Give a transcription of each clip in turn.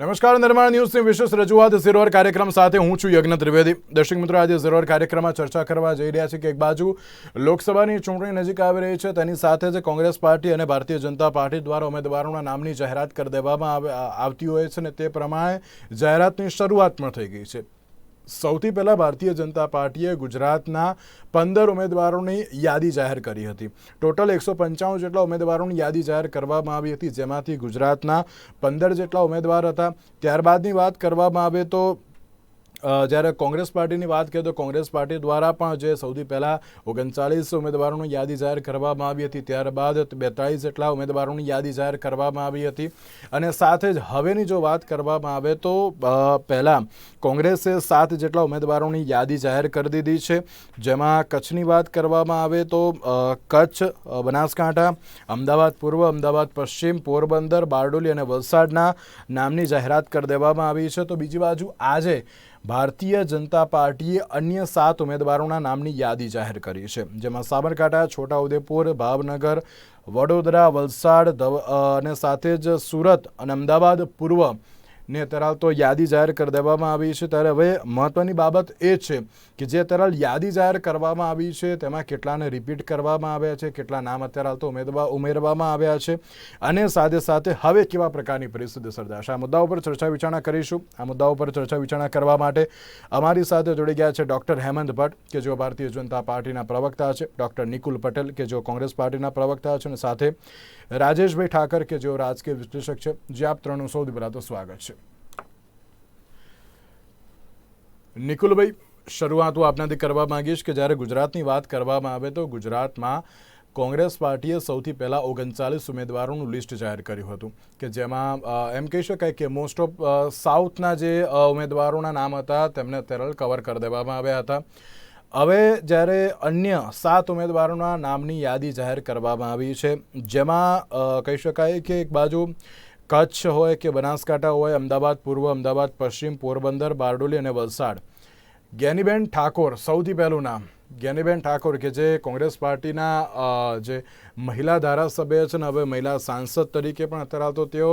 નમસ્કાર, નિર્માણ ન્યૂઝની વિશેષ રજૂઆત ઝીરોર કાર્યક્રમ સાથે હું છું યજ્ઞ ત્રિવેદી. દર્શક મિત્રો, આજે ઝીરોર કાર્યક્રમમાં ચર્ચા કરવા જઈ રહ્યા છે કે એક બાજુ લોકસભાની ચૂંટણી નજીક આવી રહી છે, તેની સાથે જ કોંગ્રેસ પાર્ટી અને ભારતીય જનતા પાર્ટી દ્વારા ઉમેદવારોના નામની જાહેરાત કરી દેવામાં આવે- આવતી હોય છે અને તે પ્રમાણે જાહેરાતની શરૂઆત પણ થઈ ગઈ છે. સૌથી પહેલાં ભારતીય જનતા પાર્ટીએ ગુજરાતના પંદર ઉમેદવારોની યાદી જાહેર કરી હતી. ટોટલ એકસો પંચાણું જેટલા ઉમેદવારોની યાદી જાહેર કરવામાં આવી હતી, જેમાંથી ગુજરાતના પંદર જેટલા ઉમેદવાર હતા. ત્યારબાદની વાત કરવામાં આવે તો જ્યારે કોંગ્રેસ પાર્ટીની વાત કરીએ તો કોંગ્રેસ પાર્ટી દ્વારા પણ જે સૌથી પહેલાં ઓગણચાળીસ ઉમેદવારોની યાદી જાહેર કરવામાં આવી હતી, ત્યારબાદ બેતાળીસ જેટલા ઉમેદવારોની યાદી જાહેર કરવામાં આવી હતી. અને સાથે જ હવેની જો વાત કરવામાં આવે તો પહેલાં કોંગ્રેસે સાત જેટલા ઉમેદવારોની યાદી જાહેર કરી દીધી છે. જેમાં કચ્છની વાત કરવામાં આવે તો કચ્છ બનાસકાંઠા, અમદાવાદ પૂર્વ, અમદાવાદ પશ્ચિમ, પોરબંદર, બારડોલી અને વલસાડના નામની જાહેરાત કરી દેવામાં આવી છે. તો બીજી બાજુ આજે ભારતીય જનતા પાર્ટીએ અન્ય સાત ઉમેદવારોના નામની યાદી જાહેર કરી છે, જેમાં સાબરકાંઠા, છોટાઉદેપુર, ભાવનગર, વડોદરા, વલસાડ અને સાથે જ સુરત અને અમદાવાદ પૂર્વ ને તરાલ તો યાદી જાહેર કરી દેવામાં આવી છે. ત્યારે હવે મહત્વની બાબત એ છે કે જે તરાલ યાદી જાહેર કરવામાં આવી છે, તેમાં કેટલાને રિપીટ કરવામાં આવ્યા છે, કેટલા નામ અત્યારે તો ઉમેદવાર ઉમેરવામાં આવ્યા છે અને સાથે સાથે હવે કેવા પ્રકારની પરિસ્થિતિ સર્જાશે આ મુદ્દા ઉપર ચર્ચા વિચારણા કરીશું. આ મુદ્દા ઉપર ચર્ચા વિચારણા કરવા માટે અમારી સાથે જોડી ગયા છે ડૉક્ટર હેમંત ભટ્ટ, કે જેઓ ભારતીય જનતા પાર્ટીના પ્રવક્તા છે, ડૉક્ટર નિકુલ પટેલ, કે જેઓ કોંગ્રેસ પાર્ટીના પ્રવક્તા છે અને સાથે રાજેશભાઈ ઠાકર, કે જેઓ રાજકીય વિશ્લેષક છે. જે આપ ત્રણનું સૌથી પહેલાં તો સ્વાગત છે. નિકુલભાઈ, શરૂઆત હું આપનાથી કરવા માંગીશ કે જ્યારે ગુજરાતની વાત કરવામાં આવે તો ગુજરાતમાં કોંગ્રેસ પાર્ટીએ સૌથી પહેલાં ઓગણચાલીસ ઉમેદવારોનું લિસ્ટ જાહેર કર્યું હતું કે જેમાં એમ કહી શકાય કે મોસ્ટ ઓફ સાઉથના જે ઉમેદવારોના નામ હતા તેમને તેરલ કવર કરી દેવામાં આવ્યા હતા. હવે જ્યારે અન્ય સાત ઉમેદવારોના નામની યાદી જાહેર કરવામાં આવી છે, જેમાં કહી શકાય કે એક બાજુ કચ્છ હોય કે બનાસકાંઠા હોય, અમદાવાદ પૂર્વ, અમદાવાદ પશ્ચિમ, પોરબંદર, બારડોલી અને વલસાડ. જ્ઞાનીબેન ઠાકોર, સૌથી પહેલું નામ. જ્ઞાનીબેન ઠાકોર કે જે કોંગ્રેસ પાર્ટીના જે મહિલા ધારાસભ્ય છે ને, હવે મહિલા સાંસદ તરીકે પણ અત્યારે તો તેઓ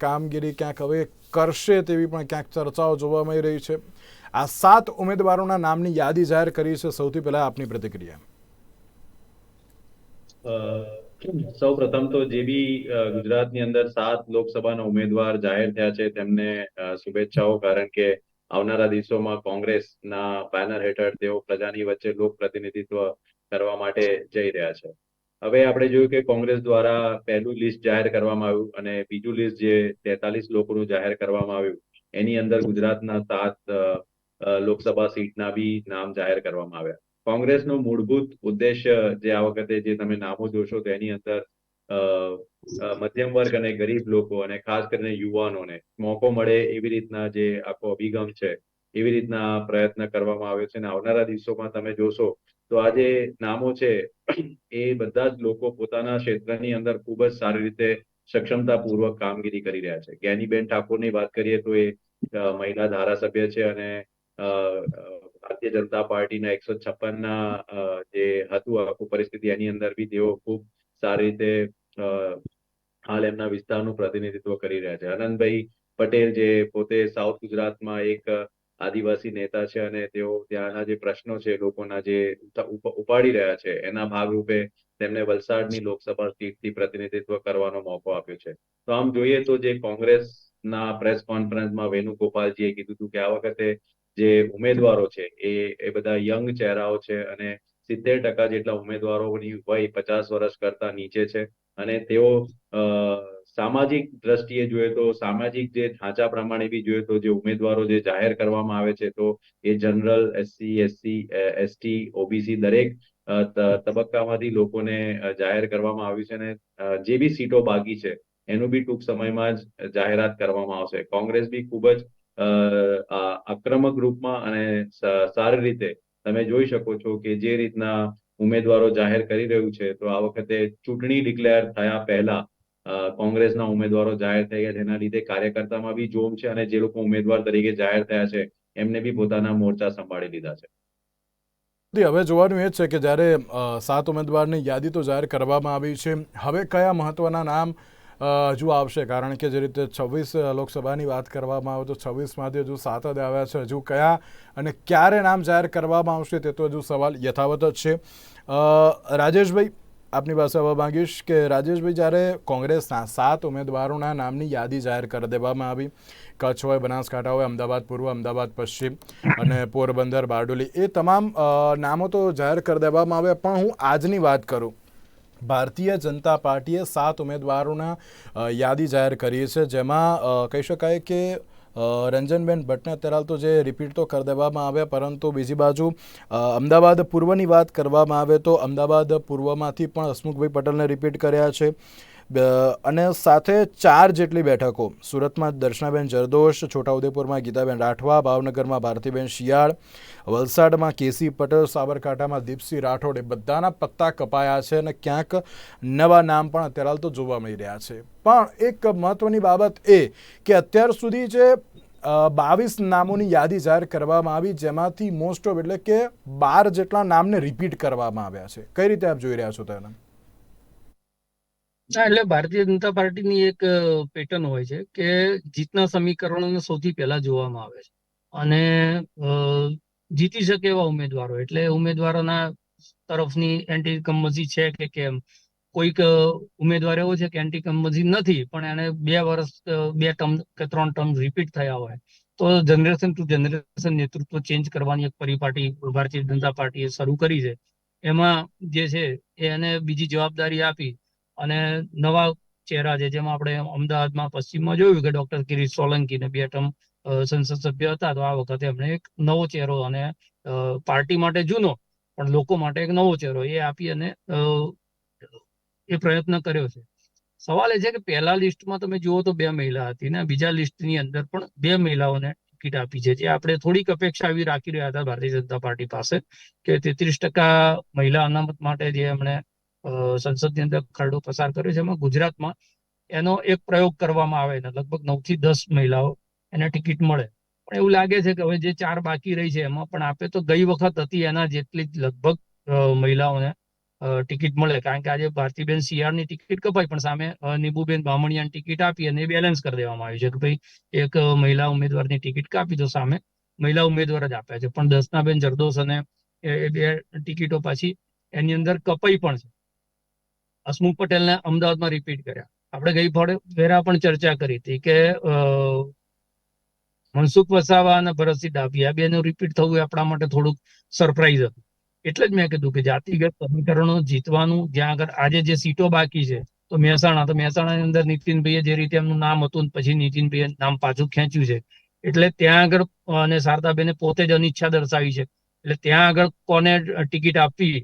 કામગીરી ક્યાંક હવે કરશે તેવી પણ ક્યાંક ચર્ચાઓ જોવા મળી રહી છે. આ સાત ઉમેદવારોના નામની યાદી જાહેર કરી છે. સૌથી પહેલાં આપની પ્રતિક્રિયા. સૌ પ્રથમ તો જે બી ગુજરાતની અંદર સાત લોકસભાના ઉમેદવાર જાહેર થયા છે તેમને શુભેચ્છાઓ. કારણ કે આવનારા દિવસોમાં કોંગ્રેસના બેનર હેઠળ તેઓ પ્રજાની વચ્ચે લોક પ્રતિનિધિત્વ કરવા માટે જઈ રહ્યા છે. હવે આપણે જોયું કે કોંગ્રેસ દ્વારા પહેલું લિસ્ટ જાહેર કરવામાં આવ્યું અને બીજું લિસ્ટ જે તેતાલીસ લોકોનું જાહેર કરવામાં આવ્યું, એની અંદર ગુજરાતના સાત લોકસભા સીટના બી નામ જાહેર કરવામાં આવ્યા. કોંગ્રેસનો મૂળભૂત ઉદ્દેશ્ય જે આ વખતે જે તમે નામો જોશો તો એની અંદર મધ્યમ વર્ગ અને ગરીબ લોકો અને ખાસ કરીને યુવાનોને મોકો મળે એવી રીતના જે આખો અભિગમ છે, એવી રીતના પ્રયત્ન કરવામાં આવ્યો છે. અને આવનારા દિવસોમાં તમે જોશો તો આ જે નામો છે, એ બધા જ લોકો પોતાના ક્ષેત્રની અંદર ખૂબ જ સારી રીતે સક્ષમતાપૂર્વક કામગીરી કરી રહ્યા છે. જ્ઞાનીબેન ઠાકોરની વાત કરીએ તો એ મહિલા ધારાસભ્ય છે અને ભારતીય જનતા પાર્ટીના એકસો છપ્પનના જે હતું આખું પરિસ્થિતિ, એની અંદર બી તેઓ ખૂબ સારી રીતે હાલ એમના વિસ્તારનું પ્રતિનિધિત્વ કરી રહ્યા છે. આનંદભાઈ પટેલ જે પોતે સાઉથ ગુજરાતમાં એક આદિવાસી નેતા છે અને તેઓ ત્યાંના જે પ્રશ્નો છે, લોકોના જે ઉપ- ઉપ- ઉપાડી રહ્યા છે, એના ભાગરૂપે તેમને વલસાડની લોકસભા સીટથી પ્રતિનિધિત્વ કરવાનો મોકો આપ્યો છે. તો આમ જોઈએ તો જે કોંગ્રેસના પ્રેસ કોન્ફરન્સમાં વેણુગોપાલજીએ કીધું હતું કે આ વખતે જે ઉમેદવારો છે, એ એ બધા યંગ ચહેરાઓ છે અને સિત્તેર ટકા જેટલા ઉમેદવારોની વય પચાસ વર્ષ કરતા નીચે છે. અને તેઓ સામાજિક દ્રષ્ટિએ જોઈએ તો, સામાજિક જે ઢાંચા પ્રમાણે બી જોઈએ તો જે ઉમેદવારો જે જાહેર કરવામાં આવે છે, તો એ general SC SC ST OBC દરેક તબક્કામાંથી લોકોને જાહેર કરવામાં આવ્યું છે અને જે બી સીટો બાકી છે, એનું બી ટૂંક સમયમાં જ જાહેરાત કરવામાં આવશે. કોંગ્રેસ બી ખૂબ જ આક્રમક રૂપમાં અને સારી રીતે તમે જોઈ શકો છો કે જે રીતના ઉમેદવારો જાહેર કરી રહ્યું છે, તો આ વખતે ચૂંટણી ડિક્લેર થયા પહેલા કોંગ્રેસના ઉમેદવારો જાહેર થઈ ગયા, જેના લીધે કાર્યકર્તામાં બી જોમ છે અને જે લોકો ઉમેદવાર તરીકે જાહેર થયા છે, એમને બી પોતાના મોરચા સંભાળી લીધા છે. હવે જોવાનું એ છે કે જ્યારે સાત ઉમેદવારની યાદી તો જાહેર કરવામાં આવી છે, હવે કયા મહત્વના નામ હજુ આવશે. કારણ કે જે રીતે છવ્વીસ લોકસભાની વાત કરવામાં આવે તો છવ્વીસમાંથી હજુ સાત જ આવ્યા છે. હજુ કયા અને ક્યારે નામ જાહેર કરવામાં આવશે તે તો હજુ સવાલ યથાવત જ છે. રાજેશભાઈ, આપની પાસે હવે માંગીશ કે રાજેશભાઈ, જ્યારે કોંગ્રેસના સાત ઉમેદવારોના નામની યાદી જાહેર કરી દેવામાં આવી કચ્છ હોય બનાસકાંઠા હોય અમદાવાદ પૂર્વ, અમદાવાદ પશ્ચિમ અને પોરબંદર, બારડોલી, એ તમામ નામો તો જાહેર કરી દેવામાં આવ્યા. પણ હું આજની વાત કરું. ભારતીય જનતા પાર્ટીએ સાત ઉમેદવારોના યાદી જાહેર કરી છે. જેમાં કહી શકાય કે રંજનબેન ભટ્ટને અત્યારે તો જે રિપીટ તો કરી દેવામાં આવ્યા, પરંતુ બીજી બાજુ અમદાવાદ પૂર્વની વાત કરવામાં આવે તો અમદાવાદ પૂર્વમાંથી પણ હસમુખભાઈ પટેલને રિપીટ કર્યા છે. અને સાથે ચાર જેટલી બેઠકો. સુરતમાં દર્શનાબેન જરદોશ, છોટાઉદેપુરમાં ગીતાબેન રાઠવા, ભાવનગરમાં ભારતીબેન શિયાળ, વલસાડમાં કેસી પટેલ, સાબરકાંઠામાં દીપસિંહ રાઠોડ, એ બધાના પત્તા કપાયા છે અને ક્યાંક નવા નામ પણ અત્યારે હાલ તો જોવા મળી રહ્યા છે. પણ એક મહત્વની બાબત એ કે અત્યાર સુધી જે બાવીસ નામોની યાદી જાહેર કરવામાં આવી, જેમાંથી મોસ્ટ ઓફ એટલે કે બાર જેટલા નામને રિપીટ કરવામાં આવ્યા છે. કઈ રીતે આપ જોઈ રહ્યા છો તેને? ના, એટલે ભારતીય જનતા પાર્ટીની એક પેટર્ન હોય છે કે જીતના સમીકરણોને સૌથી પહેલા જોવામાં આવે છે. અને જીતી શકે એવા ઉમેદવારો. એટલે ઉમેદવારોના તરફની એન્ટી કમ્મસી છે કે કેમ? કોઈક ઉમેદવાર એવો છે કે એન્ટી કમ્મસી નથી, પણ એને બે વર્ષ બે ટર્મ કે ત્રણ ટર્મ રિપીટ થયા હોય, તો જનરેશન ટુ જનરેશન નેતૃત્વ ચેન્જ કરવાની એક પરિપાટી ભારતીય જનતા પાર્ટીએ શરૂ કરી છે. એમાં જે છે એને બીજી જવાબદારી આપી અને નવા ચહેરા છે, જેમાં આપણે અમદાવાદમાં, પશ્ચિમમાં જોયું કે ડોક્ટર કિરીટ સોલંકી ને બે ટર્મ સંસદ સભ્ય હતા, તો આ વખતે એમણે એક નવો ચહેરો અને પાર્ટી માટે જૂનો, પણ લોકો માટે એક નવો ચહેરો એ આપી અને એ પ્રયત્ન કર્યો છે. સવાલ એ છે કે પહેલા લિસ્ટમાં તમે જુઓ તો બે મહિલા હતી ને, બીજા લિસ્ટની અંદર પણ બે મહિલાઓને ટિકિટ આપી છે, જે આપણે થોડીક અપેક્ષા એવી રાખી રહ્યા હતા ભારતીય જનતા પાર્ટી પાસે કે તેત્રીસ ટકા મહિલા અનામત માટે જે એમણે સંસદની અંદર ખરડો પસાર કર્યો છે એમાં ગુજરાતમાં એનો એક પ્રયોગ કરવામાં આવે ને, લગભગ નવથી દસ મહિલાઓ એને ટિકિટ મળે. પણ એવું લાગે છે કે હવે જે ચાર બાકી રહી છે એમાં પણ આપે તો ગઈ વખત હતી એના જેટલી જ લગભગ મહિલાઓને ટિકિટ મળે. કારણ કે આજે ભારતીબેન સિયારની ટિકિટ કપાઈ પણ સામે નીબુબેન બામણિયાની ટિકિટ આપી અને બેલેન્સ કરી દેવામાં આવ્યું છે કે ભાઈ એક મહિલા ઉમેદવારની ટિકિટ કાપી તો સામે મહિલા ઉમેદવાર જ આપ્યા છે. પણ દસનાબેન જરદોસ અને એ બે ટિકિટો પાછી એની અંદર કપાઈ પણ છે. હસમુખ પટેલને અમદાવાદમાં રિપીટ કર્યા. આપણે ગઈ વેરા પણ ચર્ચા કરી હતી કે મનસુખ વસાવા અને ભરતસિંહ ડાભી, આ બેનું રિપીટ થવું એ આપણા માટે થોડુંક સરપ્રાઈઝ હતું. એટલે જ મેં કીધું કે જાતિગત સમીકરણો જીતવાનું, જ્યાં આગળ આજે જે સીટો બાકી છે, તો મહેસાણા, તો મહેસાણાની અંદર નીતિનભાઈએ જે રીતે એમનું નામ હતું પછી નીતિનભાઈએ નામ પાછું ખેંચ્યું છે. એટલે ત્યાં આગળ, અને શારદાબેને પોતે જ અનિચ્છા દર્શાવી છે. એટલે ત્યાં આગળ કોને ટિકિટ આપવી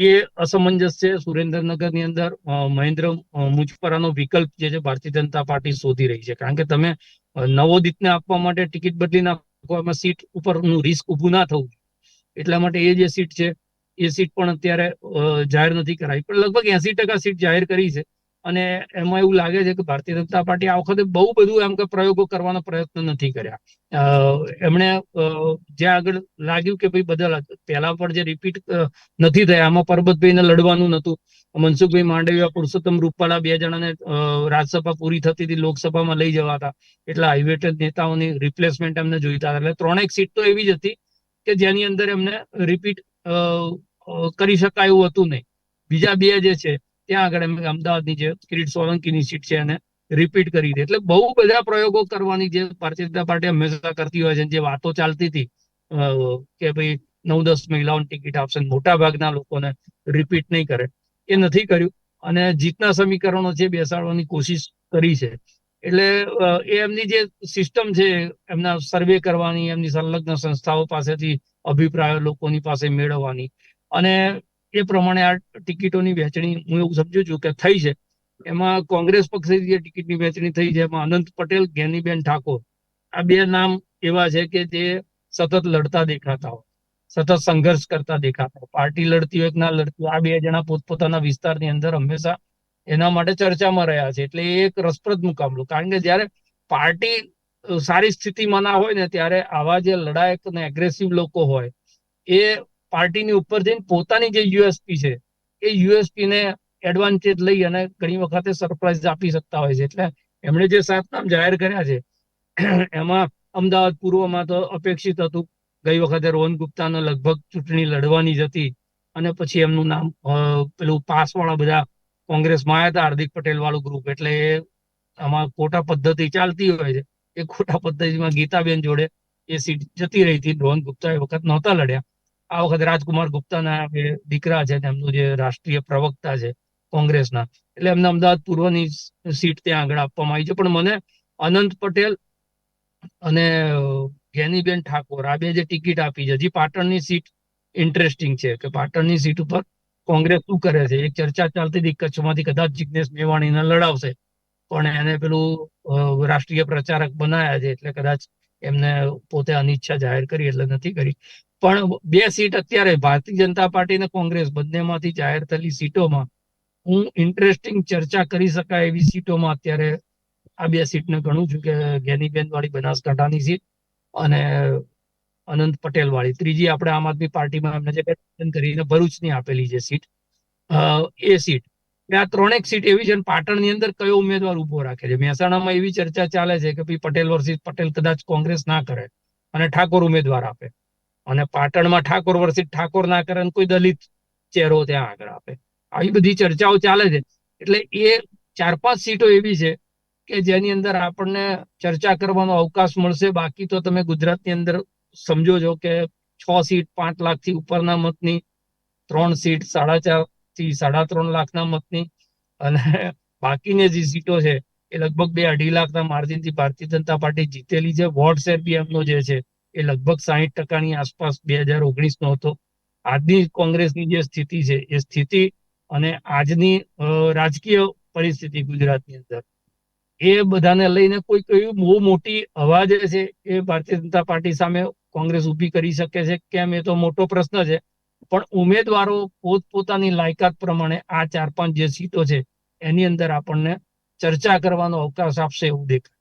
એ અસમંજસ છે સુરેન્દ્રનગરની અંદર મહેન્દ્ર મુજપરાનો વિકલ્પ જે છે, ભારતીય જનતા પાર્ટી શોધી રહી છે. કારણ કે તમે નવોદિતને આપવા માટે ટિકિટ બદલી નાખવામાં સીટ ઉપરનું રિસ્ક ઊભું ના થવું એટલા માટે એ જે સીટ છે, એ સીટ પણ અત્યારે જાહેર નથી કરાઈ. પણ લગભગ એસી ટકા સીટ જાહેર કરી છે. અને એમાં એવું લાગે છે કે ભારતીય જનતા પાર્ટી આ વખતે બહુ બધું એમ કે પ્રયોગો કરવાનો પ્રયત્ન નથી કર્યા. એમણે જે આગળ લાગ્યું કે ભાઈ બદલ પહેલા પણ જે રિપીટ નથી થયા, આમાં પરબતભાઈને લડવાનું નતું. મનસુખભાઈ માંડવિયા પુરુષોત્તમ રૂપાલા બે જણાને રાજ્યસભા પૂરી થતી હતી, લોકસભામાં લઈ જવાતા. એટલે હાઈવેટેડ નેતાઓની રિપ્લેસમેન્ટ એમને જોઈતા હતા. એટલે ત્રણેક સીટ તો એવી જ હતી કે જેની અંદર એમને રિપીટ કરી શકાય એવું હતું નહીં. બીજા બે જે છે ત્યાં આગળ એમ અમદાવાદની જે કિરીટ સોલંકીની સીટ છે એને રિપીટ કરી દે એટલે બહુ બધા પ્રયોગો કરવાની જે ભારતીય જનતા પાર્ટી હંમેશા કરતી હોય છે. જે વાતો ચાલતી હતી કે ભાઈ નવ દસ મહિલાઓની ટિકિટ આપશે મોટા ભાગના લોકોને રિપીટ નહીં કરે. એ નથી કર્યું. અને જીતના સમીકરણો છે બેસાડવાની કોશિશ કરી છે. એટલે એ એમની જે સિસ્ટમ છે, એમના સર્વે કરવાની, એમની સંલગ્ન સંસ્થાઓ પાસેથી અભિપ્રાયો લોકોની પાસે મેળવવાની. અને એ પ્રમાણે આ ટિકિટોની વહેંચણી હું એવું સમજુ છું કે થઈ છે. એમાં કોંગ્રેસ પક્ષે જે ટિકિટની વહેંચણી થઈ છે, એમાં અનંત પટેલ જ્ઞાનીબેન ઠાકોર, આ બે નામ એવા છે કે જે સતત લડતા દેખાતા હોય, સતત સંઘર્ષ કરતા દેખાતા હોય. પાર્ટી લડતી હોય કે ના લડતી આ બે જણા પોતપોતાના વિસ્તારની અંદર હંમેશા એના માટે ચર્ચામાં રહ્યા છે. એટલે એ એક રસપ્રદ મુકાબલો. કારણ કે જ્યારે પાર્ટી સારી સ્થિતિમાં ના હોય ને, ત્યારે આવા જે લડાયક અને એગ્રેસિવ લોકો હોય, એ પાર્ટીની ઉપર જઈને પોતાની જે યુએસપી છે, એ યુએસપી ને એડવાન્ટેજ લઈ અને ઘણી વખતે સરપ્રાઈઝ આપી શકતા હોય છે. એટલે એમણે જે સાત નામ જાહેર કર્યા છે, એમાં અમદાવાદ પૂર્વમાં તો અપેક્ષિત હતું, ગઈ વખતે રોહન ગુપ્તાને લગભગ ચૂંટણી લડવાની જ હતી અને પછી એમનું નામ પેલું પાસ વાળા બધા કોંગ્રેસમાં આવ્યા હતા, હાર્દિક પટેલ વાળું ગ્રુપ એટલે એ આમાં ખોટા પદ્ધતિ ચાલતી હોય છે. એ ખોટા પદ્ધતિમાં ગીતાબેન જોડે એ સીટ જતી રહી હતી. રોહન ગુપ્તા એ વખત નહોતા લડ્યા. આ વખત રાજકુમાર ગુપ્તાના દીકરા છે તેમનું જે રાષ્ટ્રીય પ્રવક્તા છે કોંગ્રેસના. એટલે એમને અમદાવાદ પૂર્વની સીટ ત્યાં આગળ આપવામાં આવી છે. પણ મને અનંત પટેલ અને ગેનીબેન ઠાકોર, આ બે જે ટિકિટ આપી છે, હજી પાટણની સીટ ઇન્ટરેસ્ટિંગ છે કે પાટણની સીટ ઉપર કોંગ્રેસ શું કરે છે? એક ચર્ચા ચાલતી હતી કચ્છમાંથી કદાચ જિજ્ઞેશ મેવાણીને લડાવશે. પણ એને પેલું રાષ્ટ્રીય પ્રચારક બનાયા છે એટલે કદાચ એમને પોતે અનિચ્છા જાહેર કરી એટલે નથી કરી. પણ બે સીટ અત્યારે ભારતીય જનતા પાર્ટી અને કોંગ્રેસ બંનેમાંથી જાહેર થયેલી સીટોમાં હું ઇન્ટરેસ્ટિંગ ચર્ચા કરી શકાય એવી સીટોમાં અત્યારે આ બે સીટને ગણું છું કે ગેનીબેન વાળી બનાસકાંઠાની સીટ અને અનંત પટેલ વાળી ત્રીજી આપણે આમ આદમી પાર્ટીમાં એમને જે ગઠબંધન કરીને ભરૂચની આપેલી છે સીટ એ સીટ. આ ત્રણેક સીટ એવી છે પાટણની અંદર કયો ઉમેદવાર ઊભો રાખે છે? મહેસાણામાં એવી ચર્ચા ચાલે છે કે ભાઈ પટેલ વર્સિસ પટેલ કદાચ કોંગ્રેસ ના કરે અને ઠાકોર ઉમેદવાર આપે. અને પાટણમાં ઠાકોર વર્ષિત ઠાકોર ના કરે કોઈ દલિત ચહેરો ત્યાં આગળ આપે. આવી બધી ચર્ચાઓ ચાલે છે. એટલે એ ચાર પાંચ સીટો એવી છે કે જેની અંદર આપણને ચર્ચા કરવાનો અવકાશ મળશે. બાકી તો તમે ગુજરાતની અંદર સમજો છો કે છ સીટ પાંચ લાખથી ઉપરના મતની, ત્રણ સીટ સાડા ચારથી સાડા ત્રણ લાખના મતની અને બાકીની જે સીટો છે એ લગભગ બે અઢી લાખના માર્જિનથી ભારતીય જનતા પાર્ટી જીતેલી છે. વોટ શેર બી એમનો જે છે એ લગભગ સાહીઠ ટકાની આસપાસ બે હજાર ઓગણીસ નો હતો. આજની કોંગ્રેસની જે સ્થિતિ છે, એ સ્થિતિ અને આજની રાજકીય પરિસ્થિતિ ગુજરાતની અંદર, એ બધાને લઈને કોઈ કયું બહુ મોટી અવાજ છે એ ભારતીય જનતા પાર્ટી સામે કોંગ્રેસ ઊભી કરી શકે છે, કેમ એ તો મોટો પ્રશ્ન છે. પણ ઉમેદવારો પોતપોતાની લાયકાત પ્રમાણે આ ચાર પાંચ જે સીટો છે, એની અંદર આપણને ચર્ચા કરવાનો અવકાશ આપશે એવું દેખાય.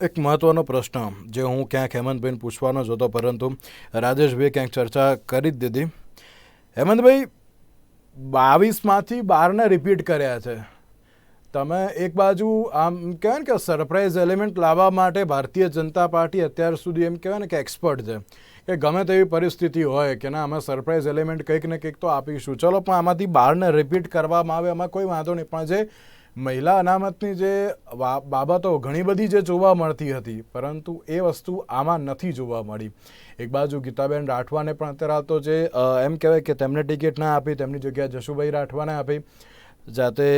એક મહત્વનો પ્રશ્ન જે હું ક્યાંક હેમંતભાઈને પૂછવાનો જ હતો, પરંતુ રાજેશભાઈ ક્યાંક ચર્ચા કરી જ દીધી. હેમંતભાઈ, બાવીસમાંથી બારને રિપીટ કર્યા છે. તમે એક બાજુ આમ કહેવાય ને કે સરપ્રાઇઝ એલિમેન્ટ લાવવા માટે ભારતીય જનતા પાર્ટી અત્યાર સુધી એમ કહેવાય ને કે એક્સપર્ટ છે. કે ગમે તેવી પરિસ્થિતિ હોય કે ના, અમે સરપ્રાઇઝ એલિમેન્ટ કંઈક ને કંઈક તો આપીશું. ચલો, પણ આમાંથી બારને રિપીટ કરવામાં આવે એમાં કોઈ વાંધો નહીં. પણ જે મહિલા અનામતની જે બાબતો ઘણી બધી જે જોવા મળતી હતી, પરંતુ એ વસ્તુ આમાં નથી જોવા મળી. એક બાજુ ગીતાબેન રાઠવાને પણ અત્યારે હાલ તો જે એમ કહેવાય કે તેમને ટિકિટ ના આપી, તેમની જગ્યાએ જશુભાઈ રાઠવાને આપી. જાતે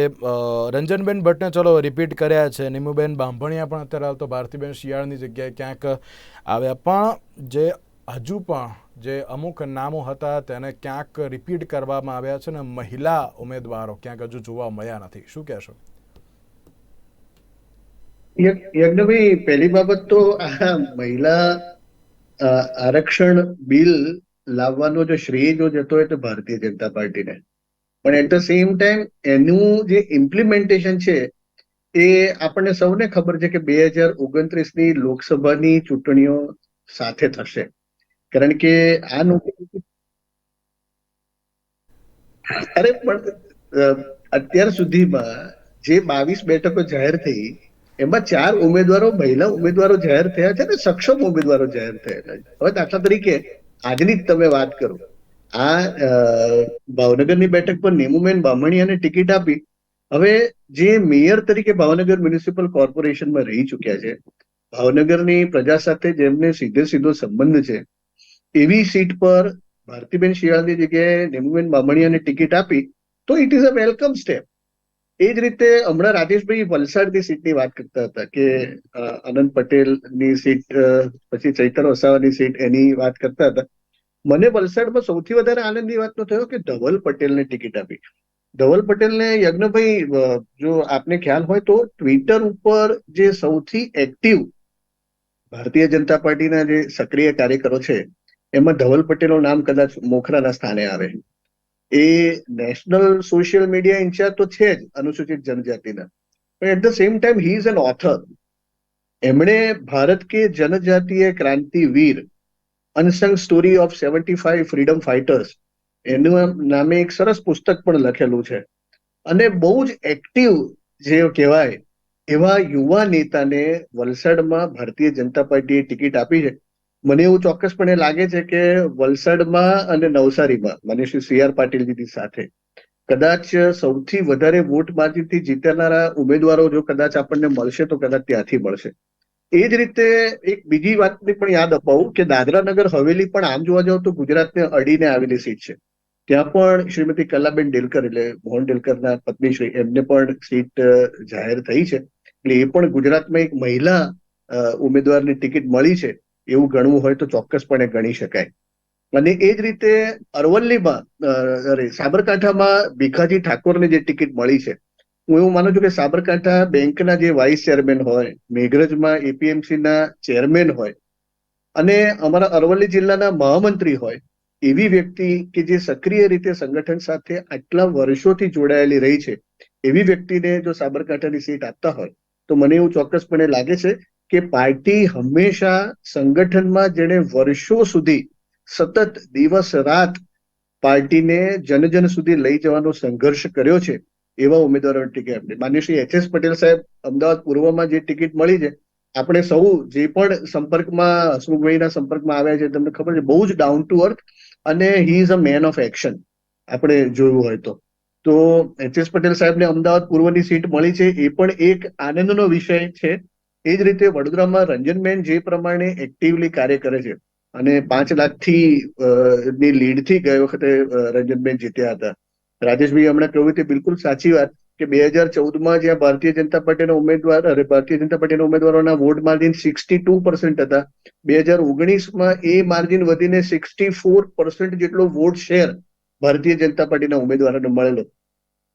રંજનબેન ભટ્ટને ચલો રિપીટ કર્યા છે, નિમુબેન બાંભણિયા પણ અત્યારે હાલ તો ભારતીબેન શિયાળની જગ્યાએ ક્યાંક આવ્યા. પણ જે હજુ પણ જે અમુક નામો હતા, તેને ક્યાંક રિપીટ કરવામાં આવ્યા છે ને મહિલા ઉમેદવારો ક્યાંક હજુ જોવા મળ્યા નથી. શું કહેશો? યજ્ઞભાઈ પહેલી બાબત તો આ મહિલા આરક્ષણ બિલ લાવવાનો જો શ્રેય જો જતો હોય તો ભારતીય જનતા પાર્ટીને. પણ એટ ધ સેમ ટાઈમ એનું જે ઇમ્પ્લિમેન્ટેશન છે એ આપણને સૌને ખબર છે કે બે હજાર ઓગણત્રીસની લોકસભાની ચૂંટણીઓ સાથે થશે. કારણ કે આ નોટિફિકેશન અરે પણ અત્યાર સુધીમાં જે બાવીસ બેઠકો જાહેર થઈ એમાં ચાર ઉમેદવારો, મહિલા ઉમેદવારો જાહેર થયા છે ને સક્ષમ ઉમેદવારો જાહેર થયેલા છે. હવે દાખલા તરીકે આજની જ તમે વાત કરો. આ ભાવનગરની બેઠક પર નેમુબેન બામણીયાને ટિકિટ આપી હવે જે મેયર તરીકે ભાવનગર મ્યુનિસિપલ કોર્પોરેશનમાં રહી ચૂક્યા છે, ભાવનગરની પ્રજા સાથે જેમને સીધે સીધો સંબંધ છે, એવી સીટ પર ભારતીબેન શિયાળની જગ્યાએ નેમુબેન બામણીયાને ટિકિટ આપી, તો it is a welcome step એ જ રીતે હમણાં રાજેશભાઈ વલસાડની સીટની વાત કરતા હતા કે આનંદ પટેલની સીટ પછી ચૈતર વસાવાની સીટ એની વાત કરતા હતા. મને વલસાડમાં સૌથી વધારે આનંદની વાતનો થયો કે ધવલ પટેલને ટિકિટ આપી. ધવલ પટેલને યજ્ઞભાઈ જો આપને ખ્યાલ હોય તો ટ્વિટર ઉપર જે સૌથી એક્ટિવ ભારતીય જનતા પાર્ટીના જે સક્રિય કાર્યકરો છે, એમાં ધવલ પટેલનું નામ કદાચ મોખરાના સ્થાને આવે. એ નેશનલ સોશિયલ મીડિયા ઇન્ચાર્જ તો છે જ અનુસૂચિત જનજાતિના. પણ at the same time he is an author એમણે Bharat ke Janjatiya Krantiveer unsung story of seventy five freedom fighters એનું નામે એક સરસ પુસ્તક પણ લખેલું છે. અને બહુ જ એક્ટિવ જે કહેવાય એવા યુવા નેતાને વલસાડમાં ભારતીય જનતા પાર્ટીએ ટિકિટ આપી છે. મને એવું ચોક્કસપણે લાગે છે કે વલસાડમાં અને નવસારીમાં, મને શ્રી સી આર પાટીલજીની સાથે, કદાચ સૌથી વધારે વોટ માર્જિનથી જીતનારા ઉમેદવારો જો કદાચ આપણને મળશે તો કદાચ ત્યાંથી મળશે. એ જ રીતે એક બીજી વાતની પણ યાદ અપાવું કે દાદરા નગર હવેલી પણ આમ જોવા જાવ તો ગુજરાતને અડીને આવેલી સીટ છે. ત્યાં પણ શ્રીમતી કલાબેન ડેલકર એટલે મોહન ડેલકરના પત્નીશ્રી એમને પણ સીટ જાહેર થઈ છે. એટલે એ પણ ગુજરાતમાં એક મહિલા ઉમેદવારની ટિકિટ મળી છે. એવું ગણવું હોય તો ચોક્કસપણે ગણી શકાય. અને એ જ રીતે અરવલ્લીમાં અરે, સાબરકાંઠામાં ભીખાજી ઠાકોરને જે ટિકિટ મળી છે, હું એવું માનું છું કે સાબરકાંઠા બેંકના જે વાઇસ ચેરમેન હોય, મેઘરજમાં એપીએમસીના ચેરમેન હોય, અને અમારા અરવલ્લી જિલ્લાના મહામંત્રી હોય, એવી વ્યક્તિ કે જે સક્રિય રીતે સંગઠન સાથે આટલા વર્ષોથી જોડાયેલી રહી છે, એવી વ્યક્તિને જો સાબરકાંઠાની સીટ આપતા હોય, તો મને એવું ચોક્કસપણે લાગે છે કે પાર્ટી હંમેશા સંગઠનમાં જેણે વર્ષો સુધી સતત દિવસ રાત પાર્ટીને જનજન સુધી લઈ જવાનો સંઘર્ષ કર્યો છે, એવા ઉમેદવારો ટિકિટ આપી. માન્ય શ્રી એચ એસ પટેલ સાહેબ અમદાવાદ પૂર્વમાં જે ટિકિટ મળી છે, આપણે સૌ જે પણ સંપર્કમાં હસમુખભાઈના સંપર્કમાં આવ્યા છે, તમને ખબર છે, બહુ જ ડાઉન ટુ અર્થ અને he is a man of action આપણે જોયું હોય તો. તો એચ એસ પટેલ સાહેબને અમદાવાદ પૂર્વની સીટ મળી છે, એ પણ એક આનંદનો વિષય છે. એ જ રીતે વડોદરામાં રંજનબેન જે પ્રમાણે એક્ટિવલી કાર્ય કરે છે અને પાંચ લાખથી થી ની લીડથી ગઈ વખતે રંજનબેન જીત્યા હતા. રાજેશભાઈ હમણાં કહ્યું તે બિલકુલ સાચી વાત કે બે હજાર ચૌદમાં જ્યાં ભારતીય જનતા પાર્ટીના ઉમેદવાર, અરે, ભારતીય જનતા પાર્ટીના ઉમેદવારોના vote margin sixty two percent હતા. બે હજાર ઓગણીસમાં એ માર્જિન વધીને સિક્સટી ફોર પર્સન્ટ જેટલો વોટ શેર ભારતીય જનતા પાર્ટીના ઉમેદવારોને મળેલો.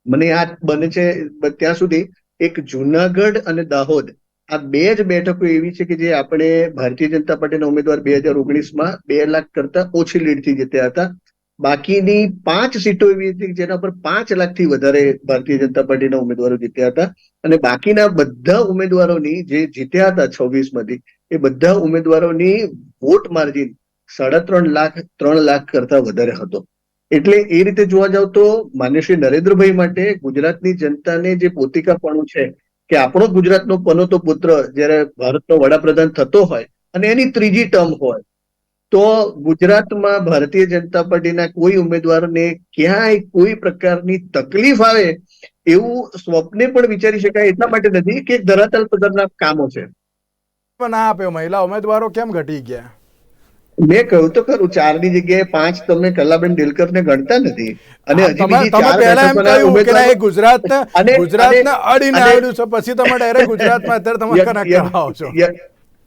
મને આ બને છે, ત્યાં સુધી એક જુનાગઢ અને દાહોદ આ બે જ બેઠકો એવી છે કે જે આપણે ભારતીય જનતા પાર્ટીના ઉમેદવાર બે હજાર ઓગણીસમાં બે લાખ કરતા ઓછી લીડથી જીત્યા હતા. બાકીની પાંચ સીટો એવી હતી જેના પર પાંચ લાખથી વધારે ભારતીય જનતા પાર્ટીના ઉમેદવારો જીત્યા હતા. અને બાકીના બધા ઉમેદવારોની જે જીત્યા હતા છવ્વીસમાંથી એ બધા ઉમેદવારોની વોટ માર્જિન સાડા ત્રણ લાખ ત્રણ લાખ કરતા વધારે હતો. એટલે એ રીતે જોવા જાવ તો માન્ય શ્રી નરેન્દ્રભાઈ માટે ગુજરાતની જનતાને જે પોતિકાપણું છે કે આપણો ગુજરાતનો પનોતો પુત્ર જ્યારે ભારતનો વડાપ્રધાન થતો હોય અને એની ત્રીજી ટર્મ હોય, તો ગુજરાતમાં ભારતીય જનતા પાર્ટીના કોઈ ઉમેદવારને ક્યાંય કોઈ પ્રકારની તકલીફ આવે એવું સ્વપ્ને પણ વિચારી શકાય એટલા માટે નથી કે ધરાતલ પદરના કામો છે. પણ આ આપ્યો મહિલા ઉમેદવારો કેમ ઘટી ગયા? મેં કહ્યું તો ખરું ચારની જગ્યાએ પાંચ તમે કલાબેન ડેલકરને ગણતા નથી. અને હજી બીજી ચાર પહેલા એમ કહ્યું કે ના, ગુજરાત અને- ગુજરાત અડીને આવેલું છે પછી તમે ડાયરેક્ટ ગુજરાતમાં અત્યારે તમે કનેક્ટ કરાવો છો.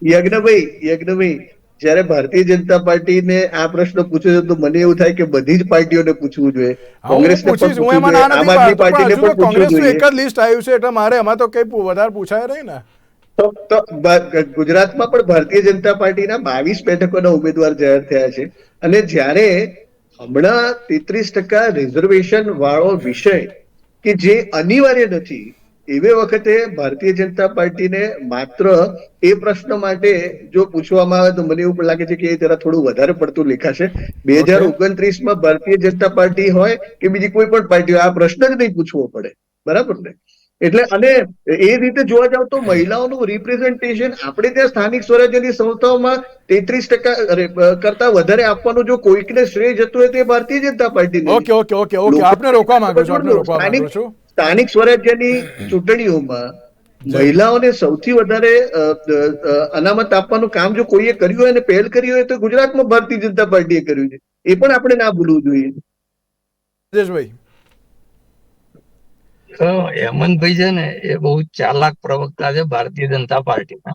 યજ્ઞભાઈ યજ્ઞભાઈ જ્યારે ભારતીય જનતા પાર્ટીને આ પ્રશ્ન પૂછ્યો છે તો મને એવું થાય કે બધી જ પાર્ટીઓને પૂછવું જોઈએ. કોંગ્રેસને પણ પૂછવું જોઈએ આમ આદમી પાર્ટીને પણ પૂછવું જોઈએ. એક જ લિસ્ટ આવ્યું છે એટલે મારે એમાં તો કઈ વધારે પૂછાય નહીં ને. તો તો ગુજરાતમાં પણ ભારતીય જનતા પાર્ટીના બાવીસ બેઠકોના ઉમેદવાર જાહેર થયા છે. અને જ્યારે હમણાં તેત્રીસ ટકા રિઝર્વેશન વાળો વિષય કે જે અનિવાર્ય નથી એવે વખતે ભારતીય જનતા પાર્ટીને માત્ર એ પ્રશ્ન માટે જો પૂછવામાં આવે તો મને એવું પણ લાગે છે કે એ જરા થોડું વધારે પડતું લેખાશે. બે હજાર ઓગણત્રીસમાં ભારતીય જનતા પાર્ટી હોય કે બીજી કોઈ પણ પાર્ટી હોય આ પ્રશ્ન જ નહીં પૂછવો પડે. બરાબર ને? એટલે અને એ રીતે જોવા જાવ તો મહિલાઓનું રિપ્રેઝન્ટેશન આપણે ત્યાં સ્થાનિક સ્વરાજ્યની સંસ્થાઓમાં તેત્રીસ ટકા કરતા વધારે આપવાનું જો કોઈકને શ્રેય જતું હોય તો એ Bharatiya Janata Party okay okay okay okay આપને રોકવા માંગુ છું આપને રોકવા માંગુ છું. સ્થાનિક સ્વરાજ્યની ચૂંટણીઓમાં મહિલાઓને સૌથી વધારે અનામત આપવાનું કામ જો કોઈએ કર્યું હોય અને પહેલ કરી હોય તો ગુજરાતમાં ભારતીય જનતા પાર્ટીએ કર્યું છે. એ પણ આપણે ના ભૂલવું જોઈએ. રાજેશભાઈ હેમંતભાઈ છે ને, એ બહુ ચાલાક પ્રવક્તા છે ભારતીય જનતા પાર્ટીના.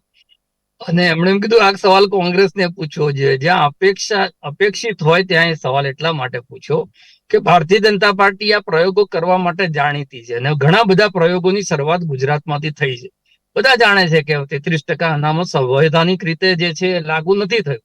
અને એમણે એમ કીધું, આ સવાલ કોંગ્રેસને પૂછવો જોઈએ. જ્યાં અપેક્ષા, અપેક્ષિત હોય ત્યાં એ સવાલ એટલા માટે પૂછ્યો કે ભારતીય જનતા પાર્ટી આ પ્રયોગો કરવા માટે જાણીતી છે. અને ઘણા બધા પ્રયોગોની શરૂઆત ગુજરાતમાંથી થઈ છે. બધા જાણે છે કે તેત્રીસ ટકા અનામત સંવૈધાનિક રીતે જે છે લાગુ નથી થયું.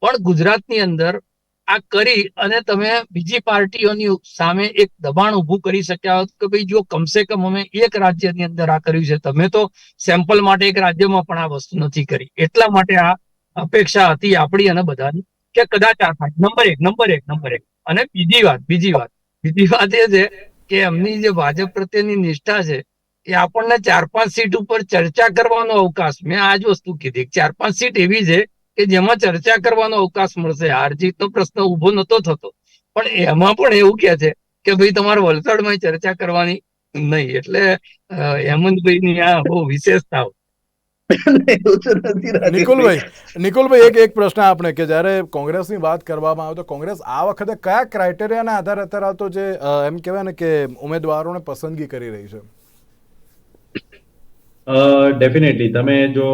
પણ ગુજરાતની અંદર આ કરી અને તમે બીજી પાર્ટીઓની સામે એક દબાણ ઉભું કરી શક્યા હોત કે ભાઈ જો કમસે કમ અમે એક રાજ્યની અંદર આ કર્યું છે, તમે તો સેમ્પલ માટે એક રાજ્યમાં પણ આ વસ્તુ નથી કરી. એટલા માટે આ અપેક્ષા હતી આપણી અને બધાની કે કદાચ આ થાય. નંબર એક નંબર એક નંબર એક. અને બીજી વાત બીજી વાત. બીજી વાત એ છે કે એમની જે ભાજપ પ્રત્યેની નિષ્ઠા છે એ આપણને ચાર પાંચ સીટ ઉપર ચર્ચા કરવાનો અવકાશ મેં આ જ વસ્તુ કીધી. ચાર પાંચ સીટ એવી છે કે જેમાં ચર્ચા કરવાનો અવકાશ મળશે. હાર જીતનો પ્રશ્ન ઊભો નતો થતો. પણ એમાં પણ એવું કે છે કે ભાઈ તમારે વલસાડમાં ચર્ચા કરવાની નહીં. એટલે હેમંતભાઈની આ બહુ વિશેષતા નથી નિકુલભાઈ નિકુલભાઈ એક એક પ્રશ્ન આપણે કે જ્યારે કોંગ્રેસની વાત કરવામાં આવે તો કોંગ્રેસ આ વખતે કયા ક્રાઇટેરિયાના આધારે અત્યારે તો જે એમ કહેવાય ને કે ઉમેદવારોને પસંદગી કરી રહી છે? ડેફિનેટલી તમે જો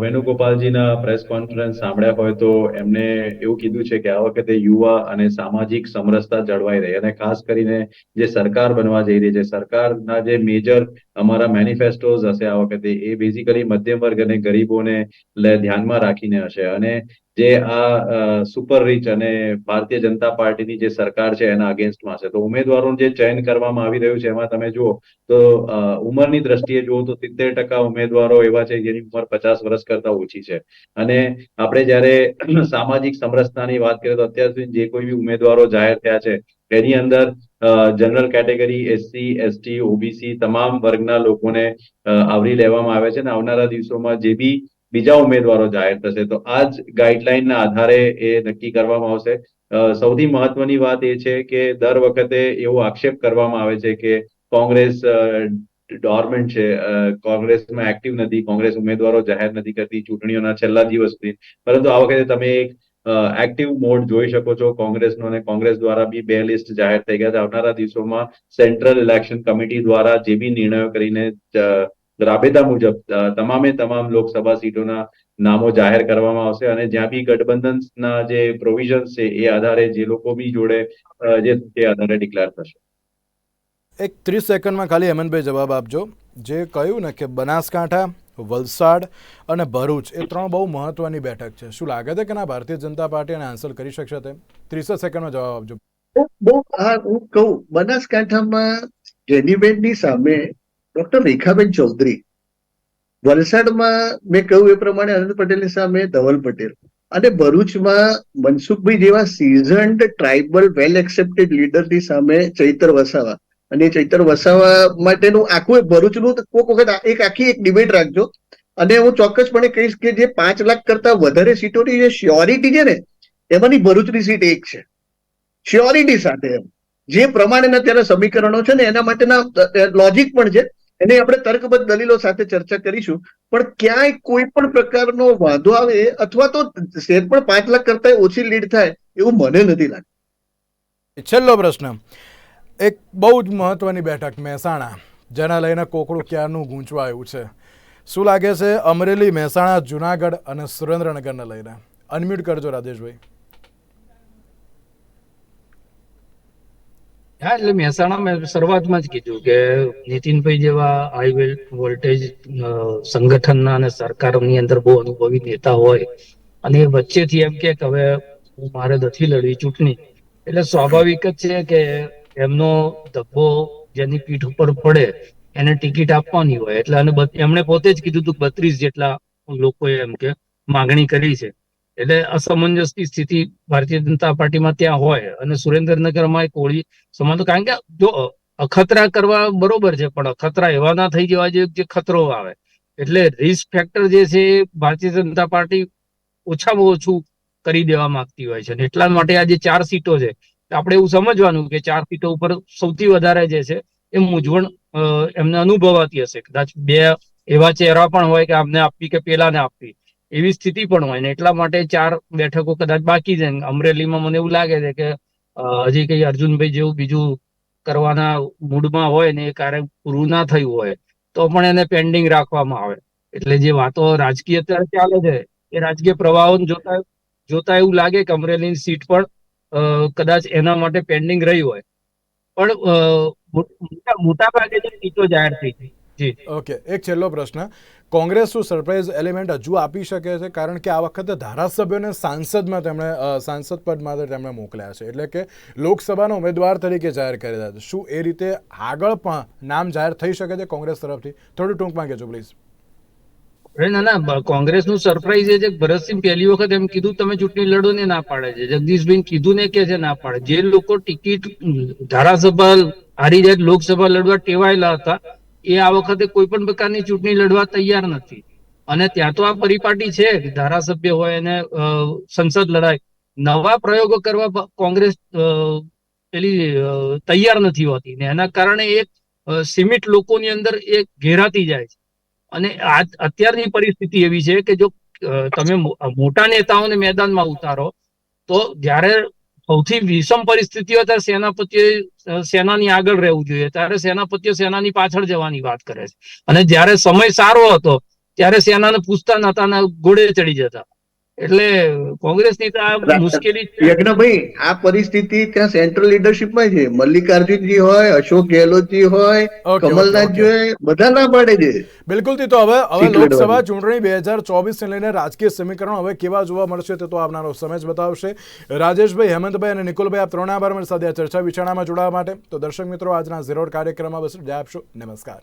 વેણુગોપાલજીના પ્રેસ કોન્ફરન્સ સાંભળ્યા હોય તો એમને એવું કીધું છે કે આ વખતે યુવા અને સામાજિક સમરસતા જળવાઈ રહે અને ખાસ કરીને જે સરકાર બનવા જઈ રહી છે, સરકારના જે મેજર અમારા મેનિફેસ્ટોઝ હશે આ વખતે એ બેઝિકલી મધ્યમ વર્ગ અને ગરીબોને ધ્યાનમાં રાખીને હશે અને જે આ સુપર રીચ અને ભારતીય જનતા પાર્ટીની જે સરકાર છે એના અગેન્સ્ટમાં છે. તો ઉમેદવારોનું જે ચયન કરવામાં આવી રહ્યું છે, એમાં તમે જુઓ, તો ઉંમરની દ્રષ્ટિએ જુઓ તો સિત્તેર ટકા ઉમેદવારો એવા છે જેની ઉંમર પચાસ વર્ષ કરતા ઓછી છે. અને આપણે જ્યારે સામાજિક સમરસતાની વાત કરીએ તો અત્યાર સુધી જે કોઈ બી ઉમેદવારો જાહેર થયા છે, એની અંદર general category SC ST OBC તમામ વર્ગના લોકોને આવરી લેવામાં આવે છે. અને આવનારા દિવસોમાં જે બી બીજા ઉમેદવારો જાહેર થશે. તો આ જ ગાઈડલાઈનના આધારે એ નક્કી કરવામાં આવશે. સૌથી મહત્વની વાત એ છે કે દર વખતે એવો આક્ષેપ કરવામાં આવે છે કે કોંગ્રેસ ડોર્મેન્ટ છે. કોંગ્રેસમાં એક્ટિવ નથી. કોંગ્રેસ ઉમેદવારો જાહેર નથી કરતી ચૂંટણીઓના છેલ્લા દિવસ સુધી પરંતુ આ વખતે તમે એક એક્ટિવ મોડ જોઈ શકો છો. કોંગ્રેસનો અને કોંગ્રેસ દ્વારા બી બે લિસ્ટ જાહેર થઈ ગયા છે. આવનારા દિવસોમાં સેન્ટ્રલ ઇલેક્શન કમિટી દ્વારા જે બી નિર્ણયો કરીને રાબેતા મુજબ તમામે તમામ લોકસભા સીટોના નામો જાહેર કરવામાં આવશે અને જ્યાં બી ગઠબંધનના જે પ્રોવિઝન્સ છે એ આધારે જે લોકો બી જોડે જે તે આધારે ડિક્લેર થશે. એક ત્રીસ સેકન્ડમાં ખાલી હેમંતભાઈ જવાબ આપજો. જે કહ્યું ને કે બનાસકાંઠા વલસાડ અને ભરૂચ એ ત્રણ બહુ મહત્વની બેઠક છે. શું લાગે છે કે ના ભારતીય જનતા પાર્ટી એને હાંસલ કરી શકશે તેમ ત્રીસ સેકન્ડમાં જવાબ આપજો. બહુ- હા હું કહું બનાસકાંઠામાં જેનીબેનની સામે ડોક્ટર રેખાબેન ચૌધરી વલસાડમાં મેં કહ્યું એ પ્રમાણે અનંત પટેલની સામે ધવલ પટેલ અને ભરૂચમાં મનસુખભાઈ જેવા સિઝન્ડ ટ્રાઇબલ વેલ એક્સેપ્ટેડ લીડરની સામે ચૈતર વસાવા. અને ચૈતર વસાવા માટેનું આખું ભરૂચનું કોઈક વખત એક આખી એક ડિબેટ રાખજો. અને હું ચોક્કસપણે કહીશ કે જે પાંચ લાખ કરતા વધારે સીટોની જે શ્યોરિટી છે ને, એમાંની ભરૂચની સીટ એક છે. શ્યોરિટી સાથે એમ. જે પ્રમાણેના ત્યારે સમીકરણો છે ને, એના માટેના લોજિક પણ છે. એને આપણે તર્કબદ્ધ દલીલો સાથે ચર્ચા કરીશું. પણ ક્યાંય કોઈ પણ પ્રકારનો વાંધો આવે અથવા તો શેર પણ પાંચ લાખ કરતા ઓછી લીડ થાય એવું મને નથી લાગતું. છેલ્લો પ્રશ્ન. એક બહુ જ મહત્વની બેઠક મહેસાણા, જેના લઈને કોકડું ક્યારનું ગૂંચવાયું છે. શું લાગે છે અમરેલી, મહેસાણા, જુનાગઢ અને સુરેન્દ્રનગરને લઈને? અનમ્યુટ કરજો રાજેશભાઈ. હા, એટલે મહેસાણા મેં શરૂઆતમાં જ કીધું કે નીતિનભાઈ જેવા હાઈ વોલ્ટેજ સંગઠનના અને સરકારની અંદર બહુ અનુભવી નેતા હોય અને એ વચ્ચેથી એમ કે હવે હું મારે નથી લડવી ચૂંટણી. એટલે સ્વાભાવિક જ છે કે એમનો ધબ્બો જેની પીઠ ઉપર પડે એને ટિકિટ આપવાની હોય. એટલે અને એમણે પોતે જ કીધું હતું બત્રીસ જેટલા લોકોએ એમ કે માગણી કરી છે. એટલે અસમંજસની સ્થિતિ ભારતીય જનતા પાર્ટીમાં ત્યાં હોય અને સુરેન્દ્રનગરમાં એક કોળી સમાજ તો કારણ કે જો અખતરા કરવા બરોબર છે, પણ અખતરા એવા ના થઈ જવા જોઈએ જે ખતરો આવે. એટલે રિસ્ક ફેક્ટર જે છે ભારતીય જનતા પાર્ટી ઓછામાં ઓછું કરી દેવા માંગતી હોય છે. અને એટલા માટે આ જે ચાર સીટો છે, આપણે એવું સમજવાનું કે ચાર સીટો ઉપર સૌથી વધારે જે છે એ મૂંઝવણ એમને અનુભવાતી હશે. કદાચ બે એવા ચહેરા પણ હોય કે આમને આપવી કે પેલાને આપવી એવી સ્થિતિ પણ હોય ને એટલા માટે ચાર બેઠકો કદાચ બાકી છે. અમરેલીમાં મને એવું લાગે છે કે હજી કઈ અર્જુનભાઈ જેવું બીજું કરવાના મૂડમાં હોય ને એ કાર્ય પૂરું ના થયું હોય, તો પણ એને પેન્ડિંગ રાખવામાં આવે. એટલે જે વાતો રાજકીય અત્યારે ચાલે છે, એ રાજકીય પ્રવાહોને જોતા જોતા એવું લાગે કે અમરેલીની સીટ પણ કદાચ એના માટે પેન્ડિંગ રહી હોય. પણ મોટા ભાગે જે સીટો જાહેર થઈ છે ઓકે એક છેલ્લો પ્રશ્ન. કોંગ્રેસ શું સરપ્રાઇઝ એલિમેન્ટ હજુ આપી શકે છે? કારણ કે આ વખતે ધારાસભ્યોને સાંસદમાં તેમણે સાંસદ પદ માટે તેમણે મોકલ્યા છે. એટલે કે લોકસભાના ઉમેદવાર તરીકે જાહેર કર્યા છે શું એ રીતે આગળ પણ નામ જાહેર થઈ શકે છે કોંગ્રેસ તરફથી? થોડું ટૂંકમાં કહેજો પ્લીઝ. ના ના કોંગ્રેસનું સરપ્રાઈઝ એ છે કે ભરતસિંહ પહેલી વખત એમ કીધું તમે ચૂંટણી લડો ને ના પાડે છે. જગદીશભાઈ કીધું ને કે છે ના પાડે. જે લોકો ટિકિટ ધારાસભા હારી જાય લોકસભા લડવા ટેવાયેલા હતા એ આ વખતે કોઈ પણ પ્રકારની ચૂંટણી લડવા તૈયાર નથી. અને ત્યાં તો આ પરિપાટી છે ધારાસભ્ય હોય અને સંસદ લડાય. નવા પ્રયોગો કરવા કોંગ્રેસ પેલી તૈયાર નથી હોતી ને એના કારણે એક સીમિત લોકોની અંદર એ ઘેરાતી જાય છે. અને આ અત્યારની પરિસ્થિતિ એવી છે કે જો તમે મોટા નેતાઓને મેદાનમાં ઉતારો, તો જ્યારે સૌથી વિષમ પરિસ્થિતિ હોય ત્યારે સેનાપતિએ સેનાની આગળ રહેવું જોઈએ. ત્યારે સેનાપતિઓ સેનાની પાછળ જવાની વાત કરે છે. અને જ્યારે સમય સારો હતો, ત્યારે સેનાને પૂછતા નતા ને ઘોડે ચડી જતા. એટલે કોંગ્રેસની તો આ મુશ્કેલી યજ્ઞભાઈ આ પરિસ્થિતિ ત્યાં સેન્ટ્રલ લીડરશીપમાં છે. મલ્લિકાર્જુનજી હોય અશોક ગેહલોતજી હોય કમલનાથજી હોય બધા ના પાડે છે. બિલકુલથી તો હવે હવે લોકસભા ચૂંટણી બે હજાર ચોવીસને લઈને રાજકીય સમીકરણો હવે કેવા જોવા મળશે તે તો આવનારો સમય જ બતાવશે. રાજેશભાઈ હેમંતભાઈ અને નિકુલભાઈ આપ ત્રણ આભાર મારી સાથે આ ચર્ચા વિચારણામાં જોડાવા માટે. તો દર્શક મિત્રો આજના ઝીરોડ કાર્યક્રમમાં બસ આપશો. નમસ્કાર.